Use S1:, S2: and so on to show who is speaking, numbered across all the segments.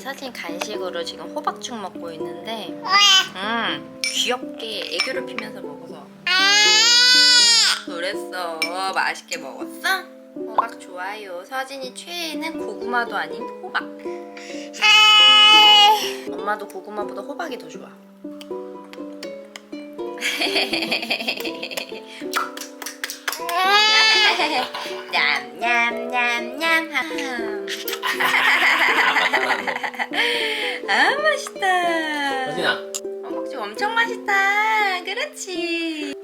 S1: 서진 간식으로 지금 호박죽 먹고 있는데 음 귀엽게 애교를 피면서 먹어서. 그랬어. 맛있게 먹었어? 호박 좋아요. 서진이 최애는 고구마도 아닌 호박. 엄마도 고구마보다 호박이 더 좋아! 냠냠냠냠 아 맛있다
S2: 서진아
S1: 호박죽 엄청 맛있다 그렇지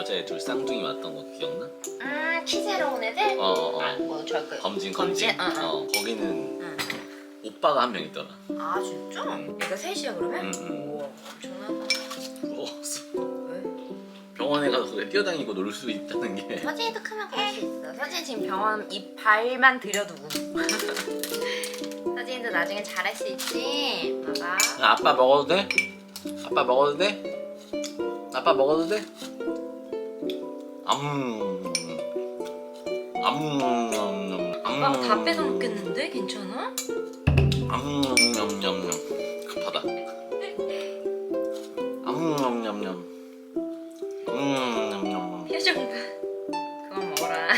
S2: 어제 둘 쌍둥이 왔던 거 기억나?
S1: 아 취재로 온 애들?
S2: 어 어 어,
S1: 아, 뭐저 그,
S2: 검진 검진
S1: 어, 어.
S2: 어, 거기는
S1: 응.
S2: 오빠가 한 명 있더라
S1: 아 진짜? 얘가 셋이야 그러면?
S2: 응, 응.
S1: 우와 엄청나다?
S2: 병원에 가서 거기 뛰어다니고 놀 수 있다는 게
S1: 서진이도 크면 그럴 수 있어 서진이 지금 병원 이 발만 들여두고 서진이도 나중에 잘할 수 있지 봐봐
S2: 야, 아빠 먹어도 돼? 아빠 먹어도 돼? 아빠 먹어도 돼? 암. 암.
S1: 아빠가 다 뺏어 먹겠는데? 괜찮아?
S2: 암냠냠냠. 급하다. 암냠냠냠. 암냠냠냠.
S1: 표정 봐 그만 먹어라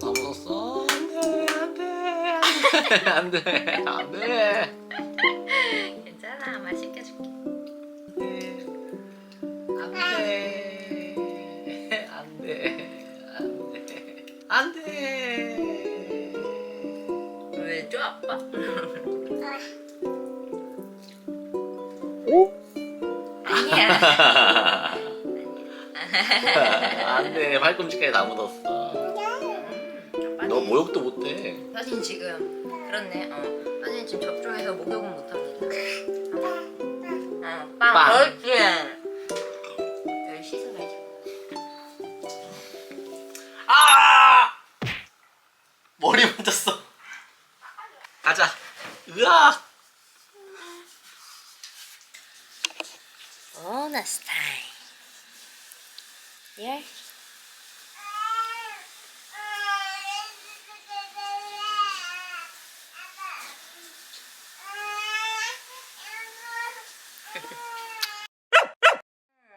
S2: 다 묻었어. 안돼 안돼 안돼 안돼. 안돼. 팔꿈치까지 다 묻었어. 너 모욕도 못해.
S1: 서진 지금 그렇네. 어. 서진 지금 접종해서 목욕은 못합니다. 어, 빵,
S2: 빵.
S1: 그렇지 열
S2: 아! 머리 만졌어. 가자. 으악
S1: 보너스 타임 예?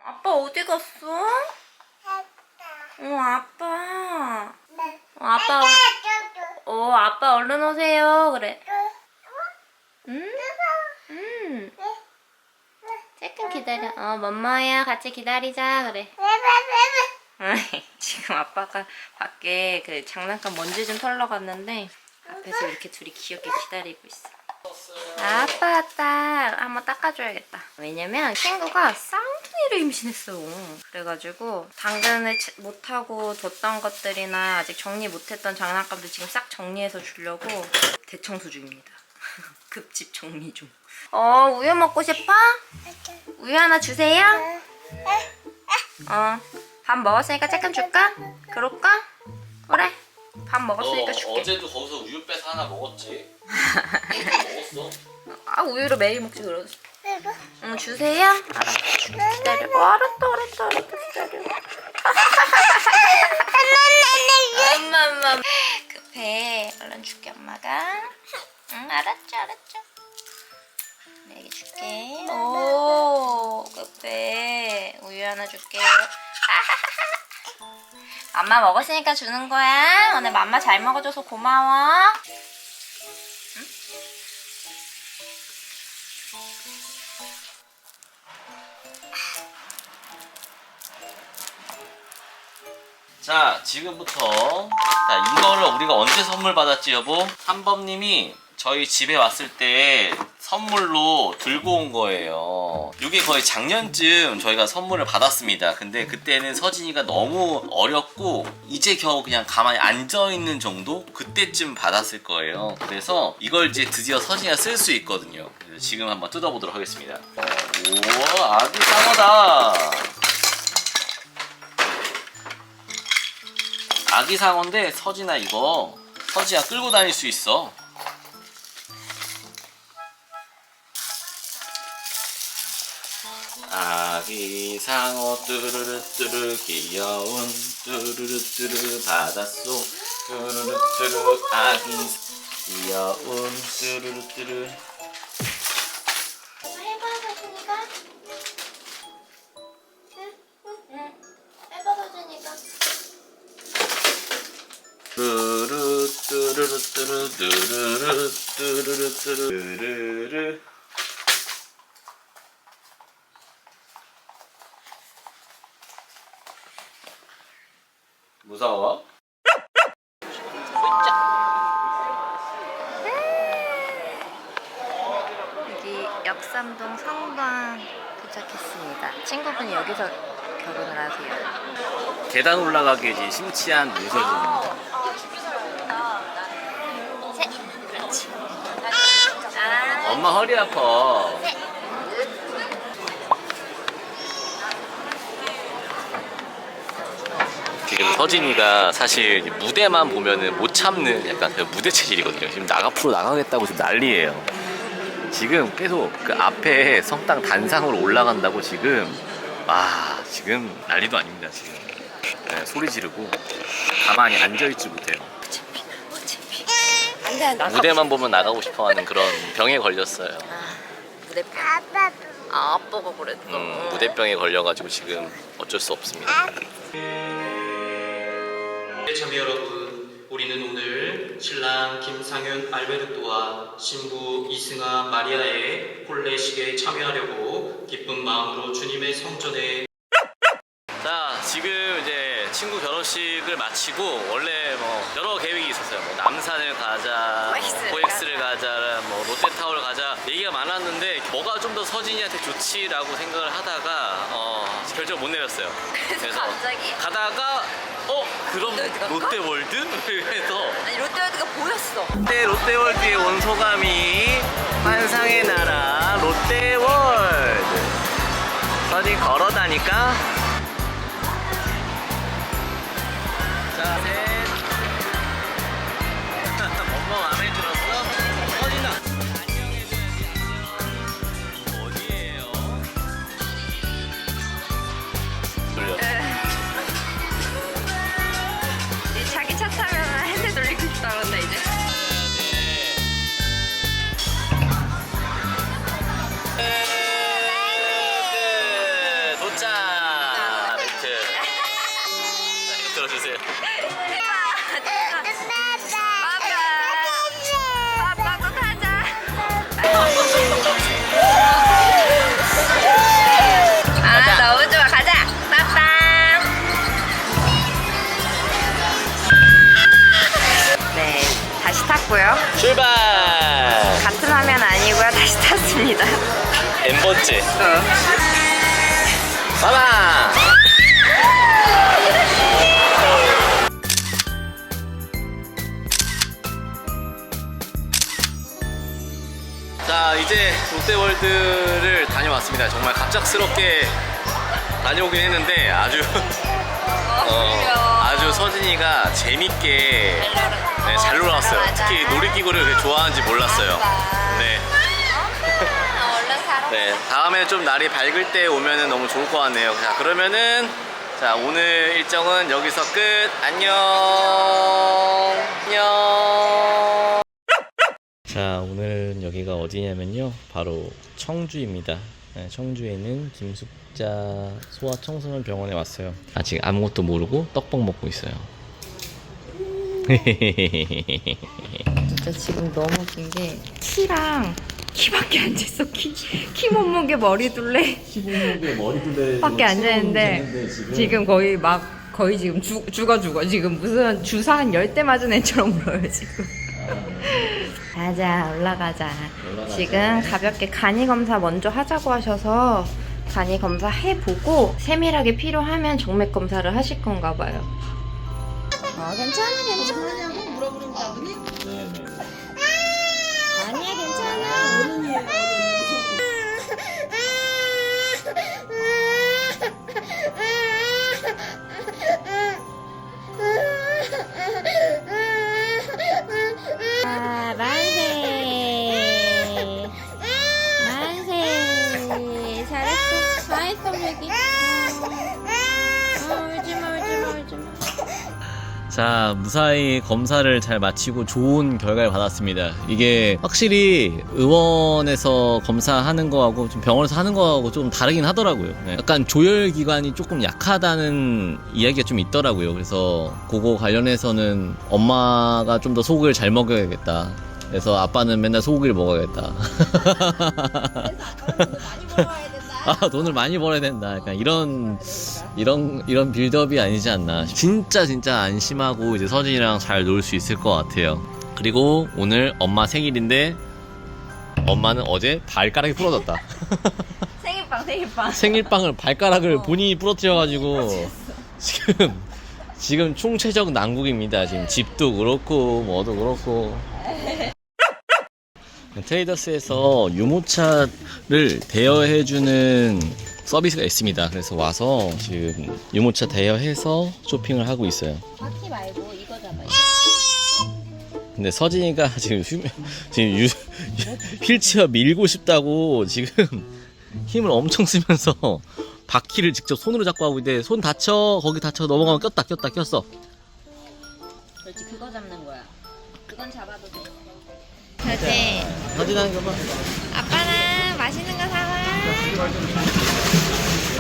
S1: 아빠 어디 갔어? 어 아빠 어 아빠 어 아빠 얼른 오세요 그래 응? 응 조금 기다려. 어 멈마야 같이 기다리자. 그래. 지금 아빠가 밖에 그 장난감 먼지 좀 털러 갔는데 앞에서 이렇게 둘이 귀엽게 기다리고 있어. 아빠 왔다. 한번 닦아줘야겠다. 왜냐면 친구가 쌍둥이를 임신했어. 그래가지고 당근을 치- 못하고 뒀던 것들이나 아직 정리 못했던 장난감들 지금 싹 정리해서 주려고 대청소 중입니다 급집 정리 중 어 우유 먹고 싶어? 우유 하나 주세요. 어 밥 먹었으니까 조금 줄까? 그럴까? 그래 밥 먹었으니까 줄게.
S2: 어제도 거기서 우유 빼서 하나 먹었지? 먹었어?
S1: 아 우유를 매일 먹지 그러지. 응 주세요. 알았어. 줄게 기다려. 어, 알았다 알았다 알았다 기다려 엄마. 엄마 급해. 얼른 줄게 엄마가. 응 알았죠 알았죠? 내게 줄게. 오 급해 우유 하나 줄게. 맘마 먹었으니까 주는 거야. 오늘 맘마 잘 먹어줘서 고마워.
S2: 자 지금부터 자 이거를 우리가 언제 선물 받았지 여보? 한범님이 저희 집에 왔을 때 선물로 들고 온 거예요. 이게 거의 작년쯤 저희가 선물을 받았습니다. 근데 그때는 서진이가 너무 어렸고 이제 겨우 그냥 가만히 앉아 있는 정도? 그때쯤 받았을 거예요. 그래서 이걸 이제 드디어 서진이가 쓸 수 있거든요. 지금 한번 뜯어보도록 하겠습니다. 우와 아주 상어다. 아기 상어인데 서진아 이거 서지야 끌고 다닐 수 있어. 아 아기 상어 뚜루루 뚜루 귀여운 뚜루루 뚜루 바닷속 뚜루루 뚜루 아기 귀여운 뚜루루 뚜루. 뚜루루 뚜루루 뚜루 뚜루루 뚜루루 뚜루 뚜루 무서워?
S1: 여기 역삼동 성당 도착했습니다. 친구분이 여기서 결혼을 하세요.
S2: 계단 올라가기 이제 심취한
S1: 아
S2: 엄마 허리 아파 지금 서진이가 사실 무대만 보면은 못 참는 약간 그 무대 체질이거든요. 지금 나가 앞으로 나가겠다고 지금 난리예요. 지금 계속 그 앞에 성당 단상으로 올라간다고 지금 아 지금 난리도 아닙니다 지금 네, 소리 지르고 가만히 앉아 있지 못해요.
S1: 어차피 안돼 안돼
S2: 무대만 보면 나가고 싶어하는 그런 병에 걸렸어요.
S1: 아 무대병 아빠 아 아빠가 그랬어
S2: 음, 무대병에 걸려가지고 지금 어쩔 수 없습니다.
S3: 참여 여러분, 우리는 오늘 신랑 김상윤 알베르토와 신부 이승아 마리아의 혼례식에 참여하려고 기쁜 마음으로 주님의 성전에
S2: 자 지금 이제 친구 결혼식을 마치고 원래 뭐 여러 계획이 있었어요. 뭐 남산을 가자 뭐 코엑스를 가자 뭐 롯데타워를 가자 얘기가 많았는데 더 서진이한테 좋지라고 생각을 하다가 어, 결정 못 내렸어요
S1: 그래서 갑자기?
S2: 가다가 어 그럼
S1: 롯데월드 갈까?
S2: 롯데월드? 그래서
S1: 아니 롯데월드가 보였어
S2: 롯데 롯데월드에 온 소감이 환상의 나라 롯데월드 서진 걸어다니까 N번째. 빠방! 자, 이제 롯데월드를 다녀왔습니다. 정말 갑작스럽게 다녀오긴 했는데 아주 어, 아주 서진이가 재밌게 네, 잘 놀았어요. 특히 놀이기구를 좋아하는지 몰랐어요. 네. 네, 다음에 좀 날이 밝을 때 오면은 너무 좋을 것 같네요. 자, 그러면은 자 오늘 일정은 여기서 끝. 안녕. 안녕. 자, 오늘은 여기가 어디냐면요, 바로 청주입니다. 네, 청주에 있는 김숙자 소아청소년 병원에 왔어요. 아직 아무것도 모르고 떡볶 먹고 있어요.
S1: 진짜 지금 너무 웃긴 게 키랑 키밖에 안 됐어. 키, 키 몸무게 머리 둘레 밖에 안 되는데 지금. 거의 막 거의 지금 죽, 죽어 죽어. 지금 무슨 주사 한 열 대 맞은 애처럼 울어요 지금. 가자 올라가자. 지금 가볍게 간이 검사 먼저 하자고 하셔서 간이 검사 해보고 세밀하게 필요하면 정맥 검사를 하실 건가 봐요. 어 괜찮아 괜찮아. 아니
S2: 자, 무사히 검사를 잘 마치고 좋은 결과를 받았습니다. 이게 확실히 의원에서 검사하는 거하고 좀 병원에서 하는 거하고 좀 다르긴 하더라고요. 네. 약간 조혈 기관이 조금 약하다는 이야기가 좀 있더라고요. 그래서 그거 관련해서는 엄마가 좀 더 소고기를 잘 먹여야겠다. 그래서 아빠는 맨날 소고기를 먹어야겠다. 아 돈을 많이 벌어야 된다. 약간 이런 이런 이런 빌드업이 아니지 않나. 진짜 진짜 안심하고 이제 서진이랑 잘 놀 수 있을 것 같아요. 그리고 오늘 엄마 생일인데 엄마는 어제 발가락이 부러졌다.
S1: 생일빵 생일빵.
S2: 생일빵을 발가락을 본인이 부러뜨려가지고 지금 지금 총체적 난국입니다. 지금 집도 그렇고 뭐도 그렇고. 트레이더스에서 유모차를 대여해주는 서비스가 있습니다. 그래서 와서 지금 유모차 대여해서 쇼핑을 하고 있어요.
S1: 바퀴 말고 이거 잡아요.
S2: 근데 서진이가 지금 휴, 지금 유, 휠체어 밀고 싶다고 지금 힘을 엄청 쓰면서 바퀴를 직접 손으로 잡고 하고 있는데 손 다쳐 거기 다쳐 넘어가면 꼈다 꼈다 꼈어
S1: 그렇지 그거 잡는 거야. 그건 잡아도 돼. 그렇지.
S2: 서진아 이거 봐.
S1: 아빠는 맛있는 거 사와.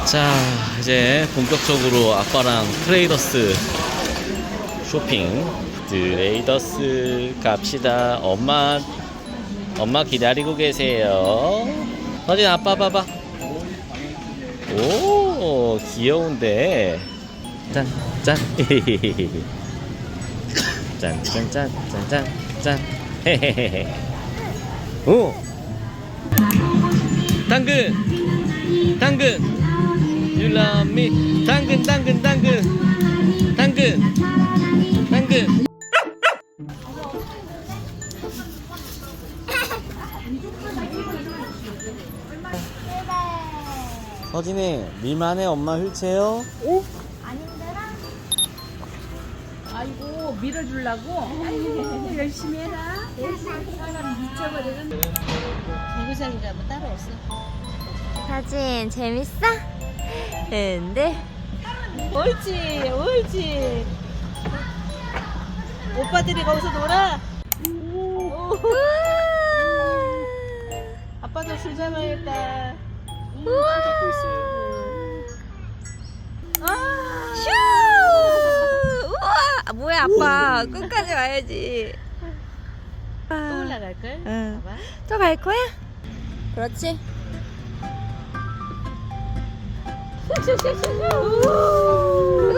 S2: 자 이제 본격적으로 아빠랑 트레이더스 쇼핑. 트레이더스 갑시다. 엄마 엄마 기다리고 계세요. 서진 아빠 봐봐. 오 귀여운데. 짠짠. 짠짠짠짠짠짠. 헤헤헤헤. 오! 당근 당근. You love me 당근 당근 당근. 당근. 당근. 서진이 밀만해 엄마 휠체어?
S4: 아이고 밀어주려고? 아이고 열심히 해라. 사람 미쳐버리는 개구장이가 뭐 따로 없어
S1: 사진 재밌어? 근데
S4: 옳지 옳지 오빠들이 거기서 놀아 오. 아빠도 술 잡아야겠다
S2: 잡고 있어요
S4: 아.
S1: 슈! 우와! 아, 뭐야 아빠 끝까지 와야지.
S4: 또 올라갈걸?
S1: 응. 또 갈 거야? 그렇지. 우와!